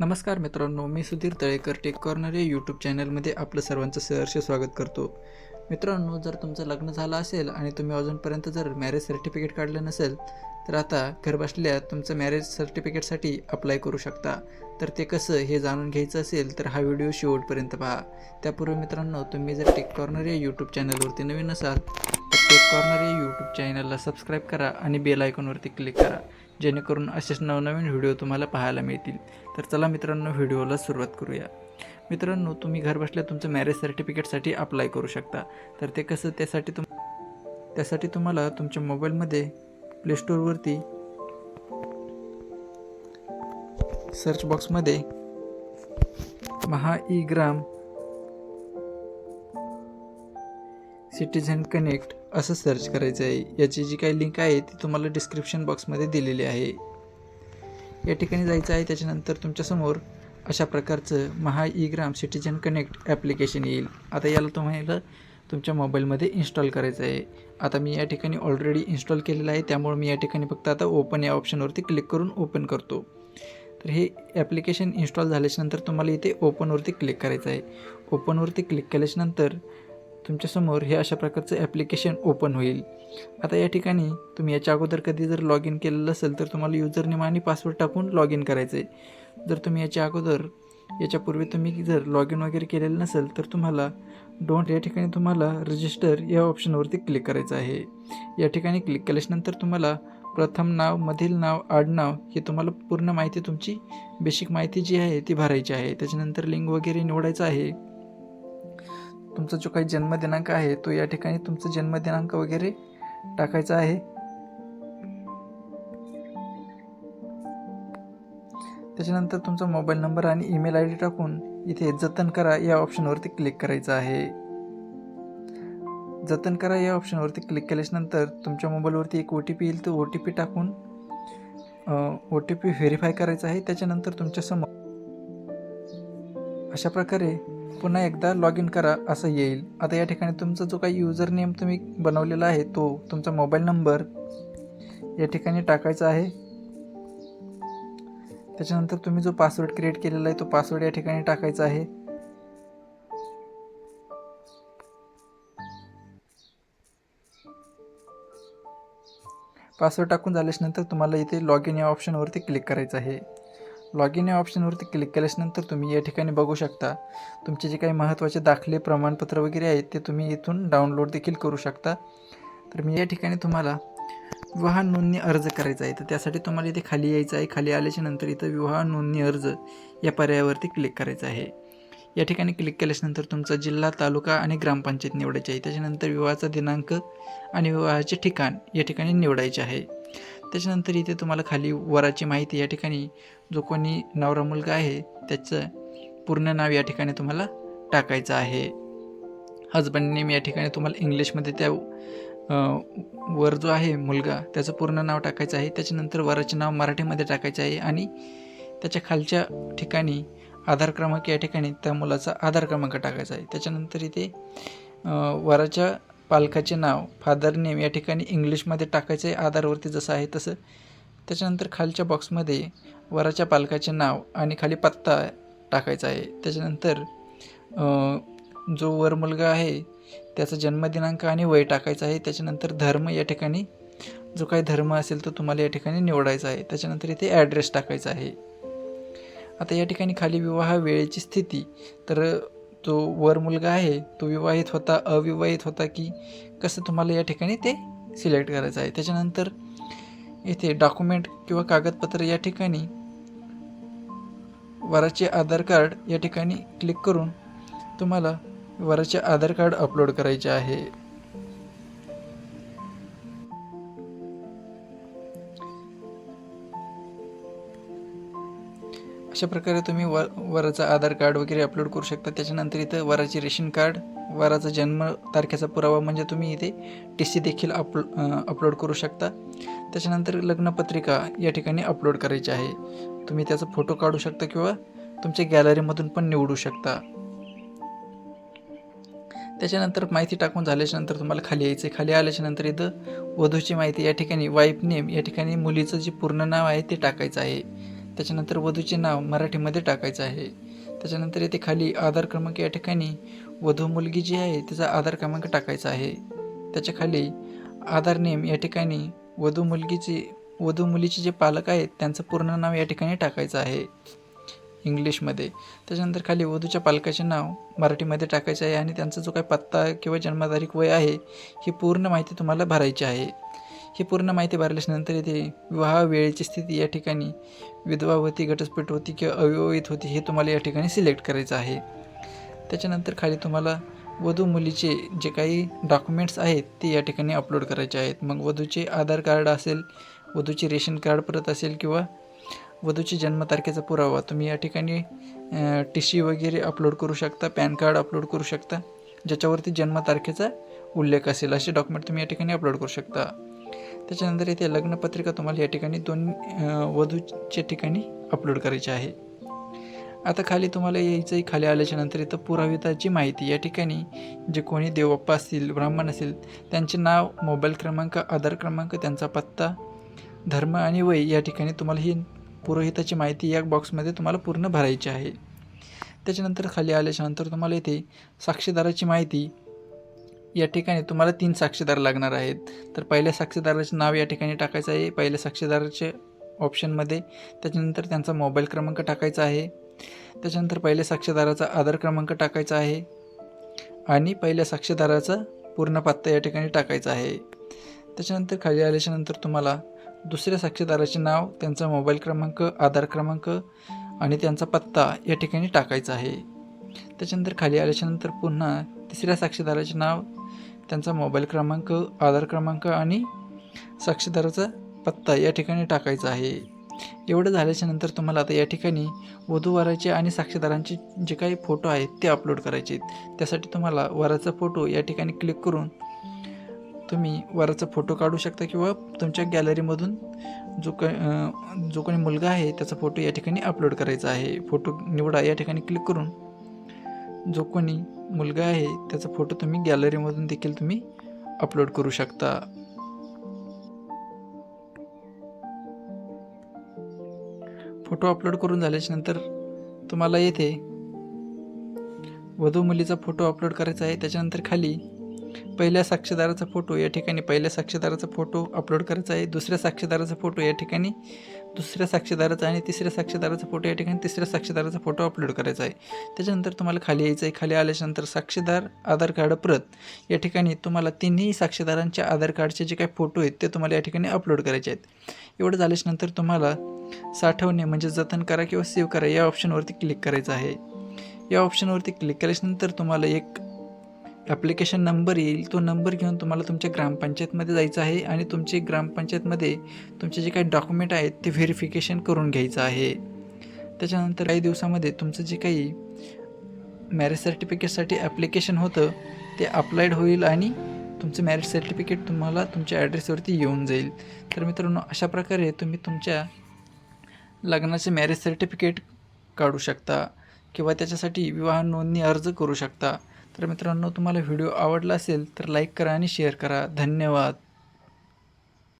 नमस्कार मित्रांनो मी सुधीर तळेकर टेक कॉर्नर या यूट्यूब चॅनलमध्ये आपलं सर्वांचं सहर्ष स्वागत करतो. मित्रांनो जर तुमचं लग्न झालं असेल आणि तुम्ही अजूनपर्यंत जर मॅरेज सर्टिफिकेट काढलं नसेल तर आता घरबसल्या तुमचं मॅरेज सर्टिफिकेटसाठी अप्लाय करू शकता. तर ते कसं हे जाणून घ्यायचं असेल तर हा व्हिडिओ शेवटपर्यंत पहा. त्यापूर्वी मित्रांनो तुम्ही जर टेक कॉर्नर या यूट्यूब चॅनलवरती नवीन असाल तर टेक कॉर्नर या यूट्यूब चॅनलला सबस्क्राईब करा आणि बेल आयकॉनवरती क्लिक करा. जेणेकरून असेच नवनवीन व्हिडिओ तुम्हाला पाहायला मिळतील. तर चला मित्रांनो व्हिडिओला सुरुवात करूया. मित्रांनो तुम्ही घरबसल्या तुमचं मॅरेज सर्टिफिकेटसाठी अप्लाय करू शकता. तर ते कसं त्यासाठी तुम त्यासाठी तुम्हाला तुमच्या मोबाईलमध्ये प्लेस्टोरवरती सर्च बॉक्समध्ये Maha E Gram citizen connect असं सर्च करायचं आहे. याची जी काही लिंक आहे ती तुम्हाला डिस्क्रिप्शन बॉक्समध्ये दिलेली आहे. या ठिकाणी जायचं आहे त्याच्यानंतर तुमच्यासमोर अशा प्रकारचं Maha E Gram citizen connect application येईल. आता याला तुम्हाला तुमच्या मोबाईलमध्ये इन्स्टॉल करायचं आहे. आता मी या ठिकाणी ऑलरेडी इन्स्टॉल केलेलं आहे त्यामुळे मी या ठिकाणी फक्त आता ओपन या ऑप्शनवरती क्लिक करून ओपन करतो. तर हे ॲप्लिकेशन इन्स्टॉल झाल्याच्यानंतर तुम्हाला इथे ओपनवरती क्लिक करायचं आहे. ओपनवरती क्लिक केल्याच्यानंतर तुमच्यासमोर हे अशा प्रकारचं ॲप्लिकेशन ओपन होईल. आता या ठिकाणी तुम्ही याच्या अगोदर कधी जर लॉग इन केलेलं असेल तर तुम्हाला युजर नेम आणि पासवर्ड टाकून लॉग इन करायचं आहे जर तुम्ही याच्या अगोदर याच्यापूर्वी तुम्ही जर लॉग इन वगैरे केलेलं नसेल तर तुम्हाला डोंट या ठिकाणी तुम्हाला रजिस्टर या ऑप्शनवरती क्लिक करायचं आहे. या ठिकाणी क्लिक केल्याच्यानंतर तुम्हाला प्रथम नाव मधील नाव आडनाव हे तुम्हाला पूर्ण माहिती तुमची बेसिक माहिती जी आहे ती भरायची आहे. त्याच्यानंतर लिंग वगैरे निवडायचं आहे. तुमचा जो काही जन्मदिनांक आहे तो या ठिकाणी तुमचा जन्मदिनांक वगैरे टाकायचा आहे. त्याच्यानंतर तुमचा मोबाईल नंबर आणि ईमेल आय डी टाकून इथे जतन करा या ऑप्शनवरती क्लिक करायचं आहे. जतन करा या ऑप्शनवरती क्लिक केल्याच्यानंतर तुमच्या मोबाईलवरती एक ओ टी पी येईल तो ओ टी पी टाकून ओ टी पी व्हेरीफाय करायचा आहे. त्याच्यानंतर तुमच्यासमोर अशा प्रकारे पुन्हा एकदा लॉग इन करा असं येईल. आता या ठिकाणी तुमचा जो काही युजर नेम तुम्ही बनवलेला आहे तो तुमचा मोबाईल नंबर या ठिकाणी टाकायचा आहे. त्याच्यानंतर तुम्ही जो पासवर्ड क्रिएट केलेला आहे तो पासवर्ड या ठिकाणी टाकायचा आहे. पासवर्ड टाकून झाल्याच्यानंतर तुम्हाला इथे लॉग इन या ऑप्शनवरती क्लिक करायचं आहे. लॉग इन या ऑप्शनवरती क्लिक केल्यानंतर तुम्ही या ठिकाणी बघू शकता. तुमचे जे काही महत्त्वाचे दाखले प्रमाणपत्र वगैरे आहेत ते तुम्ही इथून डाउनलोड देखील करू शकता. तर मी या ठिकाणी तुम्हाला विवाह नोंदणी अर्ज करायचा आहे. तर त्यासाठी तुम्हाला इथे खाली यायचं आहे. खाली आल्याच्यानंतर इथं विवाह नोंदणी अर्ज या पर्यायावरती क्लिक करायचं आहे. या ठिकाणी क्लिक केल्यानंतर तुमचा जिल्हा तालुका आणि ग्रामपंचायत निवडायची आहे. त्याच्यानंतर विवाहाचा दिनांक आणि विवाहाचे ठिकाण या ठिकाणी निवडायचे आहे. त्याच्यानंतर इथे तुम्हाला खाली वराची माहिती या ठिकाणी जो कोणी नवरा मुलगा आहे त्याचं पूर्ण नाव या ठिकाणी तुम्हाला टाकायचं आहे. हजबंड नेम या ठिकाणी तुम्हाला इंग्लिशमध्ये त्या वर जो आहे मुलगा त्याचं पूर्ण नाव टाकायचं आहे. त्याच्यानंतर वराचे नाव मराठीमध्ये टाकायचं आहे आणि त्याच्या खालच्या ठिकाणी आधार क्रमांक या ठिकाणी त्या मुलाचा आधार क्रमांक टाकायचा आहे. त्याच्यानंतर इथे वराच्या पालकाचे नाव फादर नेम या ठिकाणी इंग्लिशमध्ये टाकायचं आहे आधारवरती जसं आहे तसं. त्याच्यानंतर खालच्या बॉक्समध्ये वराच्या पालकाचे नाव आणि खाली पत्ता टाकायचा आहे. त्याच्यानंतर जो वर मुलगा आहे त्याचा जन्मदिनांक आणि वय टाकायचं आहे. त्याच्यानंतर धर्म या ठिकाणी जो काही धर्म असेल तो तुम्हाला या ठिकाणी निवडायचा आहे. त्याच्यानंतर इथे ॲड्रेस टाकायचा आहे. आता या ठिकाणी खाली विवाह वेळेची स्थिती तर जो वर मुलगा आहे तो विवाहित होता अविवाहित होता की कसं तुम्हाला या ठिकाणी ते सिलेक्ट करायचं आहे? त्याच्यानंतर येथे डॉक्युमेंट किंवा कागदपत्र या ठिकाणी वराचे आधार कार्ड या ठिकाणी क्लिक करून तुम्हाला वराचे आधार कार्ड अपलोड करायचे आहे. अशा प्रकारे तुम्ही व वराचं आधार कार्ड वगैरे अपलोड करू शकता. त्याच्यानंतर इथं वराचे रेशन कार्ड वराचा जन्म तारखेचा पुरावा म्हणजे तुम्ही इथे टी सी देखील अपलो अपलोड करू शकता. त्याच्यानंतर लग्नपत्रिका या ठिकाणी अपलोड करायची आहे. तुम्ही त्याचा फोटो काढू शकता किंवा तुमच्या गॅलरीमधून पण निवडू शकता. त्याच्यानंतर माहिती टाकून झाल्याच्यानंतर तुम्हाला खाली यायचं आहे खाली आल्याच्यानंतर इथं वधूची माहिती या ठिकाणी वाईफ नेम या ठिकाणी मुलीचं जे पूर्ण नाव आहे ते टाकायचं आहे. त्याच्यानंतर वधूचे नाव मराठीमध्ये टाकायचं आहे. त्याच्यानंतर येथे खाली आधार क्रमांक या ठिकाणी वधू मुलगी जी आहे तिचा आधार क्रमांक टाकायचा आहे. त्याच्याखाली आधार नेम या ठिकाणी वधू मुलगीचे वधू मुलीचे जे पालक आहेत त्यांचं पूर्ण नाव या ठिकाणी टाकायचं आहे. इंग्लिशमध्ये. त्याच्यानंतर खाली वधूच्या पालकाचे नाव मराठीमध्ये टाकायचं आहे आणि त्यांचा जो काही पत्ता किंवा जन्मतारीख वय आहे ही पूर्ण माहिती तुम्हाला भरायची आहे. ही पूर्ण माहिती भरल्यानंतर इथे विवाह वेळेची स्थिती या ठिकाणी विधवा होती घटस्फोट होती किंवा अविवाहित होती हे तुम्हाला या ठिकाणी सिलेक्ट करायचं आहे. त्याच्यानंतर खाली तुम्हाला वधू मुलीचे जे काही डॉक्युमेंट्स आहेत ते या ठिकाणी अपलोड करायचे आहेत. मग वधूचे आधार कार्ड असेल वधूचे रेशन कार्ड परत असेल किंवा वधूची जन्मतारखेचा पुरावा तुम्ही या ठिकाणी टी सी वगैरे अपलोड करू शकता पॅन कार्ड अपलोड करू शकता ज्याच्यावरती जन्मतारखेचा उल्लेख असेल असे डॉक्युमेंट तुम्ही या ठिकाणी अपलोड करू शकता. त्याच्यानंतर इथे लग्नपत्रिका तुम्हाला या ठिकाणी दोन वधूच्या ठिकाणी अपलोड करायची आहे. आता खाली तुम्हाला यायचंही खाली आल्याच्यानंतर इथं पुराविताची माहिती. या ठिकाणी जे कोणी देवप्पा असतील ब्राह्मण असतील त्यांचे नाव मोबाईल क्रमांक आधार क्रमांक त्यांचा पत्ता धर्म आणि वय या ठिकाणी तुम्हाला ही पुरोहिताची माहिती या बॉक्समध्ये तुम्हाला पूर्ण भरायची आहे. त्याच्यानंतर खाली आल्याच्यानंतर तुम्हाला इथे साक्षीदाराची माहिती या ठिकाणी तुम्हाला तीन साक्षीदार लागणार आहेत. तर पहिल्या साक्षीदाराचे नाव या ठिकाणी टाकायचं आहे. पहिल्या साक्षीदाराचे ऑप्शनमध्ये त्याच्यानंतर त्यांचा मोबाईल क्रमांक टाकायचा आहे. त्याच्यानंतर पहिल्या साक्षीदाराचा आधार क्रमांक टाकायचा आहे. आणि पहिल्या साक्षीदाराचा पूर्ण पत्ता या ठिकाणी टाकायचा आहे. त्याच्यानंतर खाली आल्याच्यानंतर तुम्हाला दुसऱ्या साक्षीदाराचे नाव त्यांचा मोबाईल क्रमांक आधार क्रमांक आणि त्यांचा पत्ता या ठिकाणी टाकायचा आहे. त्याच्यानंतर खाली आल्याच्यानंतर पुन्हा तिसऱ्या साक्षीदाराचे नाव त्यांचा मोबाईल क्रमांक आधार क्रमांक आणि साक्षीदाराचा पत्ता या ठिकाणी टाकायचा आहे. एवढं झाल्याच्यानंतर तुम्हाला आता या ठिकाणी वधूवराचे आणि साक्षीदारांचे जे काही फोटो आहेत ते अपलोड करायचे आहेत. त्यासाठी तुम्हाला वराचा फोटो या ठिकाणी क्लिक करून तुम्ही वराचा फोटो काढू शकता किंवा तुमच्या गॅलरीमधून जो क जो कोणी मुलगा आहे त्याचा फोटो या ठिकाणी अपलोड करायचा आहे. फोटो निवडा या ठिकाणी क्लिक करून जो कोणी मुलगा आहे त्याचा फोटो तुम्ही गॅलरीमधून देखील तुम्ही अपलोड करू शकता. फोटो अपलोड करून झाल्याच्यानंतर तुम्हाला येथे वधू मुलीचा फोटो अपलोड करायचा आहे. त्याच्यानंतर खाली पहिल्या साक्षीदाराचा फोटो या ठिकाणी पहिल्या साक्षीदाराचा फोटो अपलोड करायचा आहे दुसऱ्या साक्षीदाराचा फोटो या ठिकाणी दुसऱ्या साक्षीदाराचा आणि तिसऱ्या साक्षीदाराचा फोटो या ठिकाणी तिसऱ्या साक्षीदाराचा फोटो अपलोड करायचा आहे. त्याच्यानंतर तुम्हाला खाली यायचं आहे. खाली आल्याच्यानंतर साक्षीदार आधार कार्ड प्रत या ठिकाणी तुम्हाला तिन्ही साक्षीदारांच्या आधार कार्डचे जे काही फोटो आहेत ते तुम्हाला या ठिकाणी अपलोड करायचे आहेत. एवढं झाल्याच्यानंतर तुम्हाला साठवणे म्हणजे जतन करा किंवा सेव्ह करा या ऑप्शनवरती क्लिक करायचं आहे. या ऑप्शनवरती क्लिक केल्याच्यानंतर तुम्हाला एक ॲप्लिकेशन नंबर येईल तो नंबर घेऊन तुम्हाला तुमच्या ग्रामपंचायतमध्ये जायचं आहे आणि तुमची ग्रामपंचायतमध्ये तुमचे जे काही डॉक्युमेंट आहेत ते व्हेरिफिकेशन करून घ्यायचं आहे. त्याच्यानंतर काही दिवसामध्ये तुमचं जे काही मॅरेज सर्टिफिकेटसाठी ॲप्लिकेशन होतं ते अप्लाइड होईल आणि तुमचं मॅरेज सर्टिफिकेट तुम्हाला तुमच्या ॲड्रेसवरती येऊन जाईल. तर मित्रांनो अशा प्रकारे तुम्ही तुमच्या लग्नाचे मॅरेज सर्टिफिकेट काढू शकता किंवा त्याच्यासाठी विवाह नोंदणी अर्ज करू शकता. तर मित्रांनो तुम्हाला व्हिडिओ आवडला असेल तर लाईक करा आणि शेअर करा. धन्यवाद.